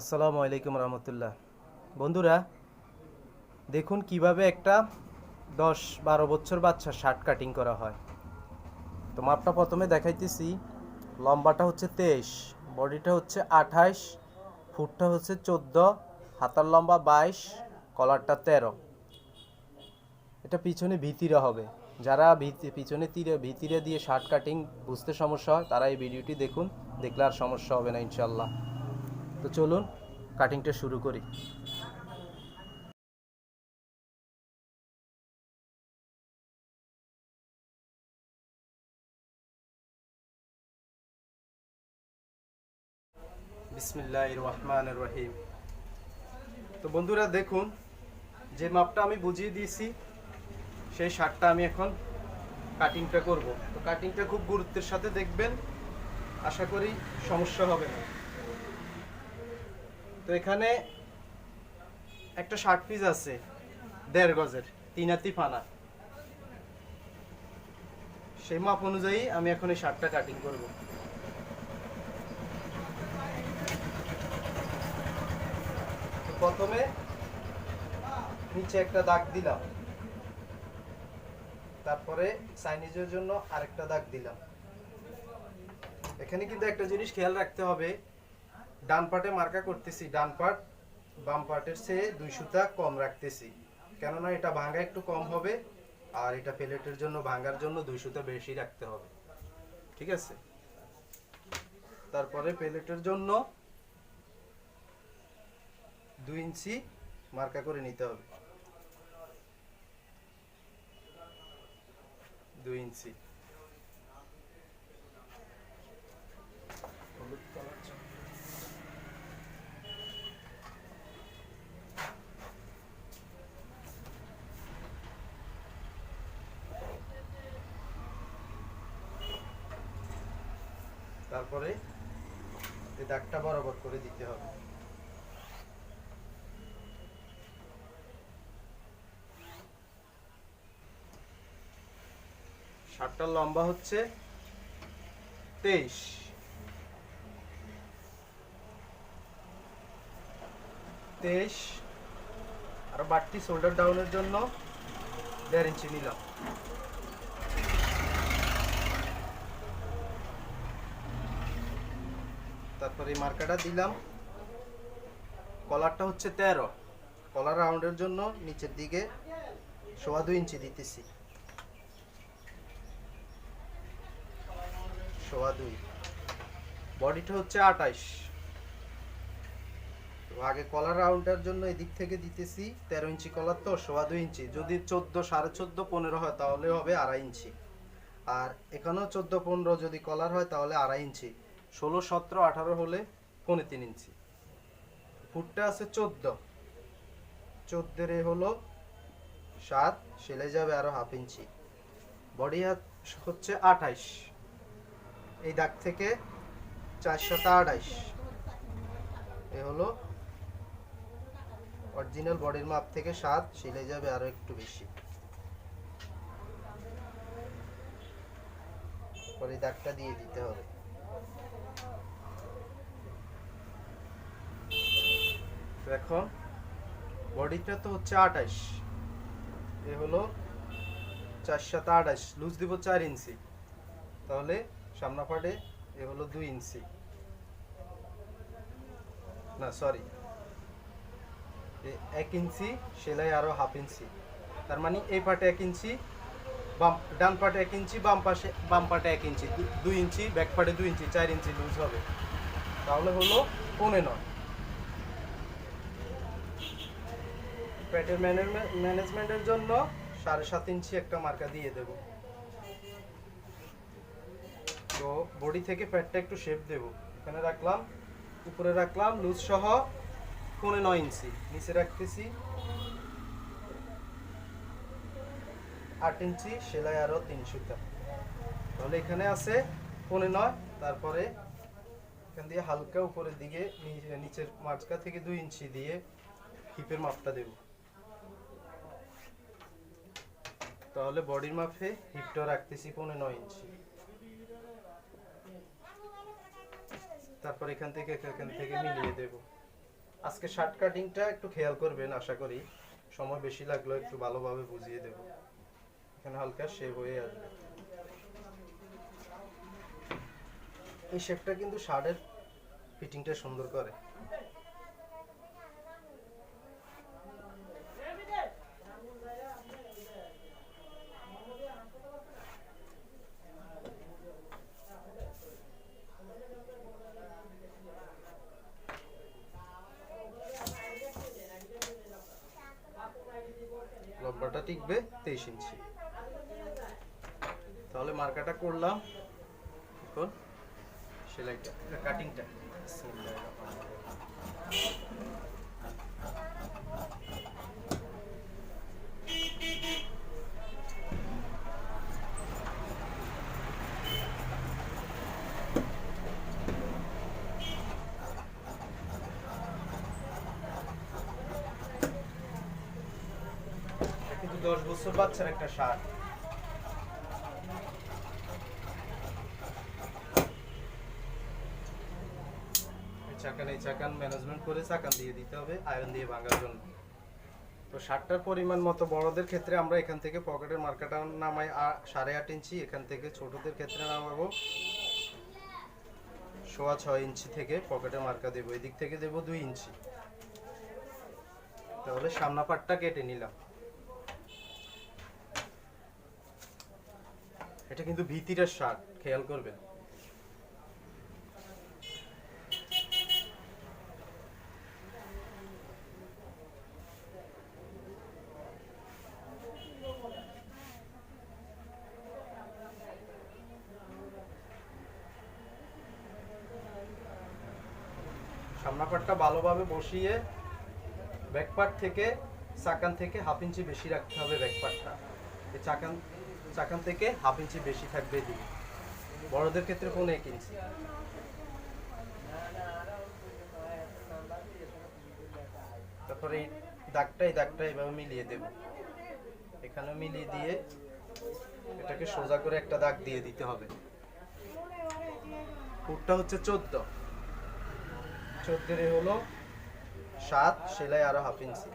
আসসালামু আলাইকুম রহমতুল্লাহ। বন্ধুরা, দেখুন কীভাবে একটা দশ বারো বছর বাচ্চা শার্ট কাটিং করা হয়। তো মাপটা প্রথমে দেখাইতেছি, লম্বাটা হচ্ছে তেইশ, বডিটা হচ্ছে আঠাইশ, ফুটটা হচ্ছে চোদ্দ, হাতার লম্বা বাইশ, কলারটা তেরো। এটা পিছনে ভিতিরা হবে। যারা পিছনে তীরে, ভিতিরে দিয়ে শার্ট কাটিং বুঝতে সমস্যা হয়, তারা এই ভিডিওটি দেখুন, দেখলে আর সমস্যা হবে না ইনশাল্লাহ তো চলুন কাটিংটা শুরু করি। রহমান রহিম। তো বন্ধুরা, দেখুন, যে মাপটা আমি বুঝিয়ে দিয়েছি, সেই শার্টটা আমি এখন কাটিংটা করব। তো কাটিংটা খুব গুরুত্বের সাথে দেখবেন, আশা করি সমস্যা হবে না। তো এখানে একটা শার্ট পিস আছে, দেড় গজের তিন হাতি ফানা। সেই মাপ অনুযায়ী আমি এখন এই শার্টটা কাটিং করব। প্রথমে নিচে একটা দাগ দিলাম। তারপরে সাইনিজের জন্য আরেকটা দাগ দিলাম। এখানে কিন্তু একটা জিনিস খেয়াল রাখতে হবে ডান পাটে মার্কা করতেছি, ডান পাট বাম পাটের চেয়ে দুই সুতা কম রাখতেছি। কেননা এটা ভাঙা একটু কম হবে, আর এটা প্লেটের জন্য ভাঙার জন্য দুই সুতা বেশি রাখতে হবে। ঠিক আছে? তারপরে প্লেটের জন্য দুই ইঞ্চি মার্কা করে নিতে হবে। দুই ইঞ্চি। তারপরে এই দাগটা বরাবর করে দিতে হবে। শার্টটার লম্বা হচ্ছে তেইশ। তেইশ। আর বাড়তি শোল্ডার ডাউনের জন্য দেড় ইঞ্চি নিলাম। তারপরে মার্কাটা দিলাম। কলারটা হচ্ছে তেরো। কলার রাউন্ডের জন্য নিচের দিকে সোয়া দুই ইঞ্চি দিতেছি। সোয়া দুই। বডিটা হচ্ছে আঠাইশ। আগে কলার রাউন্ডের জন্য এদিক থেকে দিতেছি। তেরো ইঞ্চি কলার তো সোয়া দুই ইঞ্চি। যদি চোদ্দ, সাড়ে চোদ্দ, পনেরো হয় তাহলে হবে আড়াই ইঞ্চি। আর এখানেও চোদ্দ, পনেরো যদি কলার হয় তাহলে আড়াই ইঞ্চি। ষোলো, সতেরো, আঠারো হলে পনেরো তিন ইঞ্চি। ফুটটা আছে চোদ্দ। চোদ্দের এ হলো সাত, সেলে যাবে আরও হাফ ইঞ্চি। বডি হচ্ছে আঠাইশ। এই দাগ থেকে চারশোটা আঠাইশ। এ হলো অরিজিনাল বডির মাপ থেকে সাত, সিলে যাবে আরও একটু বেশি। পরে দাগটা দিয়ে দিতে হবে তো এখন বডিটা তো হচ্ছে আঠাইশ এ হলো চার সাত আঠাইশ লুজ দিব চার ইঞ্চি। তাহলে সামনা পাটে এ হলো দুই ইঞ্চি। না সরি এক ইঞ্চি, সেলাই আরও হাফ ইঞ্চি। তার মানে এই পাটে এক ইঞ্চি, বাম, ডান পাটে এক ইঞ্চি, বাম পাশে, বাম পাটে এক ইঞ্চি। দুই ইঞ্চি ব্যাক পাটে দুই ইঞ্চি, চার ইঞ্চি লুজ হবে। তাহলে হলো পৌনে নয়। প্যাটের ম্যানেজমেন্টের জন্য সাড়ে সাত ইঞ্চি একটা মার্কা দিয়ে দেব। তো বডি থেকে প্যাডটা একটু শেপ দেব। এখানে রাখলাম, উপরে রাখলাম লুজ সহ পৌনে নয় ইঞ্চি। নিচে রাখতেছি আট ইঞ্চি, সেলাই আরও তিন সুতা। তাহলে এখানে আছে পৌনে নয়, তারপরে এখান দিয়ে হালকা উপরের দিকে নিচের মাঝকা থেকে দুই ইঞ্চি দিয়ে হিপের মাপটা দেব। তাহলে বডির মাপে হিপটা রাখতেছি পৌনে নয় ইঞ্চি। তারপর এখান থেকে এখান থেকে মিলিয়ে দেব। আজকে শার্ট কাটিংটা একটু খেয়াল করবেন, আশা করি। সময় বেশি লাগল একটু ভালোভাবে বুঝিয়ে দেব। এখানে হালকা শেভ হয়ে আসবে। এই শেপটা কিন্তু শার্টের ফিটিংটা সুন্দর করে লম্বাটা টিকবে তেইশ ইঞ্চি। তাহলে মার্কাটা করলাম। এখন সেলাইটা কাটিংটা কিন্তু দশ বছর বাচ্চার একটা শার্ট চাকান, এই চাকান ম্যানেজমেন্ট করে চাকান দিয়ে দিতে হবে আয়রন দিয়ে ভাঙার জন্য। তো পরিমাণ মতো বড়দের ক্ষেত্রে আমরা এখান থেকে পকেটের মার্কাটা নামাই সাড়ে আট ইঞ্চি, এখান থেকে ছোটদের ক্ষেত্রে নামাবো। সোয়া ছয় ইঞ্চি থেকে পকেটের মার্কা দেবো, এদিক থেকে দেবো দুই ইঞ্চি। তাহলে সামনা পাটটা কেটে নিলাম। এটা কিন্তু ভিতিরের শার্ট খেয়াল করবেন। সামনা পাটটা ভালোভাবে বসিয়ে ব্যাক পার্ট থেকে চাকান থেকে হাফ ইঞ্চি বেশি রাখতে হবে ব্যাক পার্টটা এই চাকান চাকান থেকে হাফ ইঞ্চি বেশি থাকবে এদিকে বড়দের ক্ষেত্রে পৌনে এক ইঞ্চি? তারপরে এই দাগটা এই দাগটা এভাবে মিলিয়ে দেব। এখানে মিলিয়ে দিয়ে এটাকে সোজা করে একটা দাগ দিয়ে দিতে হবে। ফুটটা হচ্ছে চোদ্দ। চোদ্দের হলো সাত, সেলাই আরও হাফ ইঞ্চি।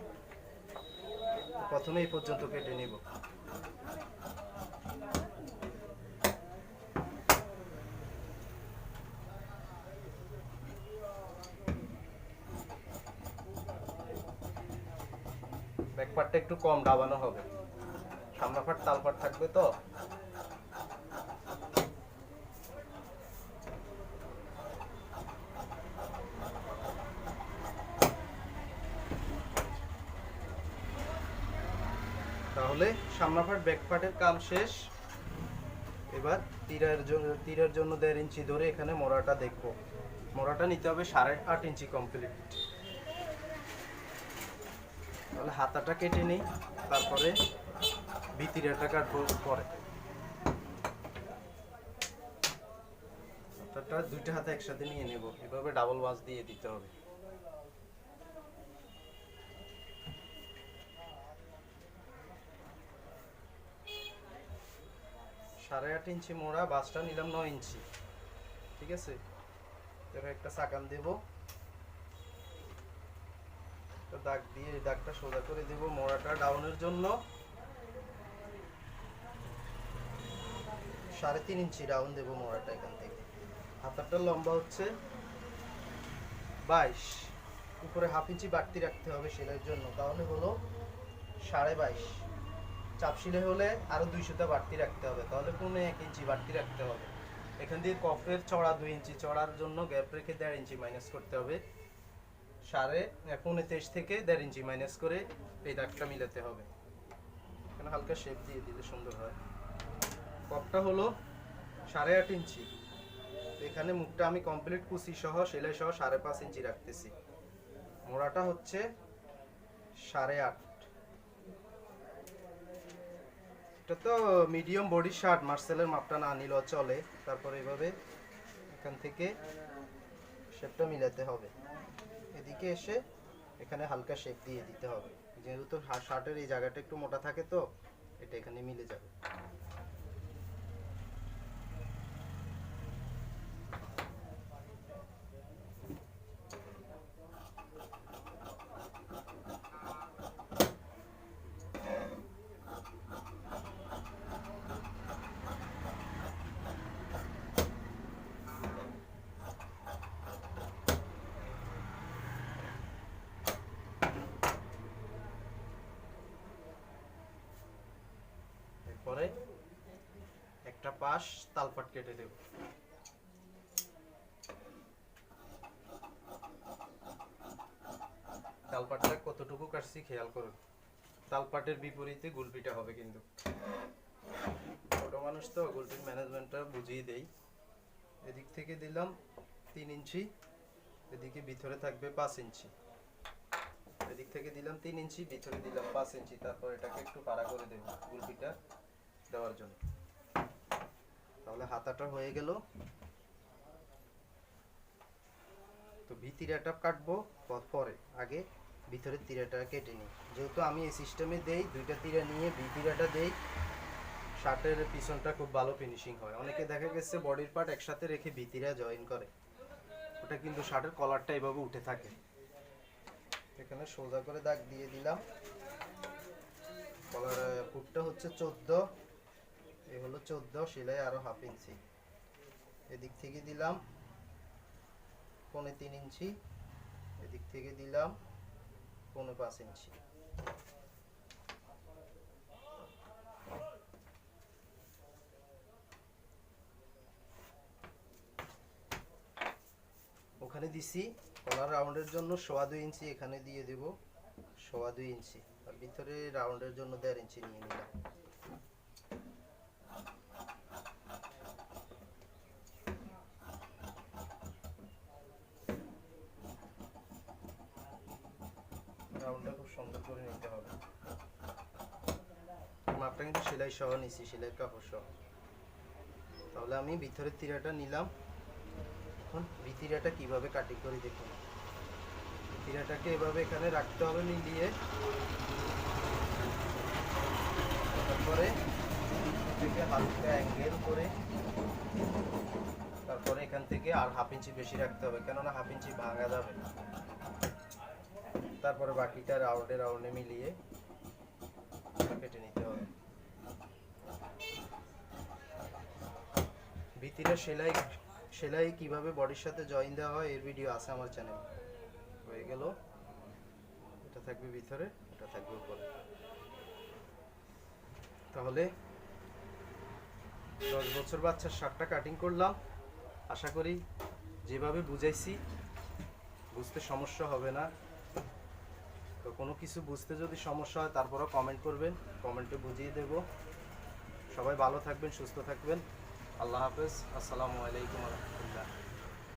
প্রথমে এই পর্যন্ত কেটে নিব। পার্টটা একটু কম ডাবানো হবে। সামনা পার্ট তাল পার্ট থাকবে তো? তাহলে সামনা পার্ট ব্যাক পার্টের কাম শেষ। এবার তীরের জন্য তীরের জন্য দেড় ইঞ্চি ধরে এখানে মোড়াটা দেখব। মোড়াটা নিতে হবে সাড়ে আট ইঞ্চি কমপ্লিট তাহলে হাতাটা কেটে নিই, তারপরে ভিতিরেটা কাটবো পরে। হাতাটা দুইটা হাতে একসাথে নিয়ে নেব, এভাবে ডাবল ওয়াশ দিয়ে দিতে হবে। সাড়ে আট ইঞ্চি মোড়া বাসটা নিলাম নয় ইঞ্চি। ঠিক আছে? এবার একটা চাকান দেব। দাগ দিয়ে এই দাগটা সোজা করে দেব মোড়াটা ডাউনের জন্য। সাড়ে তিন ইঞ্চি ডাউন দেবো মোড়াটা এখান থেকে। হাতারটার লম্বা হচ্ছে বাইশ। উপরে হাফ ইঞ্চি বাড়তি রাখতে হবে সেলাইয়ের জন্য। তাহলে হলো সাড়ে বাইশ। চাপ সিলাই হলে আরও দুইশোটা বাড়তি রাখতে হবে। তাহলে পৌনে এক ইঞ্চি বাড়তি রাখতে হবে। এখান দিয়ে কফের চড়া দুই ইঞ্চি চড়ার জন্য গ্যাপ রেখে দেড় ইঞ্চি মাইনাস করতে হবে। সাড়ে পৌনে তেইশ থেকে দেড় ইঞ্চি মাইনাস করে এই দাগটা মিলাতে হবে। এখানে হালকা শেপ দিয়ে দিলে সুন্দর হয়। কপটা হলো সাড়ে আট ইঞ্চি। এখানে মুখটা আমি কমপ্লিট কুচি সহ, সেলাই সহ সাড়ে পাঁচ ইঞ্চি রাখতেছি। মোড়াটা হচ্ছে সাড়ে আট। এটা তো মিডিয়াম বডি শার্ট মার্সেলের মাপটা না নিলেও চলে। তারপর এভাবে এখান থেকে শেপটা মিলাতে হবে। এদিকে এসে এখানে হালকা শেপ দিয়ে দিতে হবে। যেহেতু শার্টের এই জায়গাটা একটু মোটা থাকে তো, এটা এখানে মিলে যাবে। একটা পাশ তালপাট কেটে দেব। তালপাটটা কতটুকু কাটছি খেয়াল করুন। তালপাটের বিপরীতে গুলপিটা হবে কিন্তু। ছোট মানুষ তো, গুলপির ম্যানেজমেন্টটা বুঝিয়ে দেই। এদিক থেকে দিলাম তিন ইঞ্চি, এদিকে ভিতরে থাকবে পাঁচ ইঞ্চি। এদিক থেকে দিলাম তিন ইঞ্চি, ভিতরে দিলাম পাঁচ ইঞ্চি, তারপর এটাকে একটু পাড়া করে দেব গুলপিটা। দেওয়ার জন্য। তাহলে হাতাটা হয়ে গেল। তো ভিতিরাটা কাটবো পরে। আগে ভিতরের তিরাটা কেটে নিই। যেহেতু আমি এই সিস্টেমে দেই, দুইটা তিরা নিয়ে ভিতিরাটা দেই, শার্টের পিছনটা খুব ভালো ফিনিশিং হয়। অনেকে দেখা গেছে বডির পার্ট একসাথে রেখে ভিতিরা জয়েন করে। ওটা কিন্তু শার্টের কলারটা এভাবে উঠে থাকে। এখানে সোজা করে দাগ দিয়ে দিলাম। কলার ফুটটা হচ্ছে চোদ্দ। এই হলো চোদ্দ, সেলাই আরও হাফ ইঞ্চি। এদিক থেকে দিলাম পৌনে তিন ইঞ্চি, এদিক থেকে দিলাম পৌনে পাঁচ ইঞ্চি। ওখানে দিছি, কলার রাউন্ডের জন্য সোয়া দুই ইঞ্চি এখানে দিয়ে দেব, সোয়া দুই ইঞ্চি। আর ভিতরে রাউন্ডের জন্য দেড় ইঞ্চি নিয়ে নিলাম রাউন্ডটা খুব সুন্দর করে নিতে হবে। মাপটা কিন্তু সেলাই সহ নিছি, সেলাই কাপড় সহ। তাহলে আমি ভিতরের তিরাটা নিলাম। এখন ভিতিরাটা কীভাবে কাটিং করি দেখুন। ভিতিরাটাকে এভাবে এখানে রাখতে হবে মিলিয়ে। তারপরে থেকে হালকা অ্যাঙ্গেল করে তারপরে এখান থেকে আর হাফ ইঞ্চি বেশি রাখতে হবে, কেননা হাফ ইঞ্চি ভাঙা যাবে তারপরে বাকিটা রাউন্ডে রাউন্ডে মিলিয়ে কেটে নিতে হবে। ভিতিরা সেলাই সেলাই কীভাবে বডির সাথে জয়েন দেওয়া হয় এর ভিডিও আছে আমার চ্যানেলে হয়ে গেল। এটা থাকবে ভিতরে, এটা থাকবে উপরে। তাহলে দশ বছর বাচ্চার শার্টটা কাটিং করলাম। আশা করি যেভাবে বুঝাইছি, বুঝতে সমস্যা হবে না। তো কোনো কিছু বুঝতে যদি সমস্যা হয়, তারপরও কমেন্ট করবেন কমেন্টে বুঝিয়ে দেব। সবাই ভালো থাকবেন, সুস্থ থাকবেন। আল্লাহ হাফেজ। আসসালামু আলাইকুম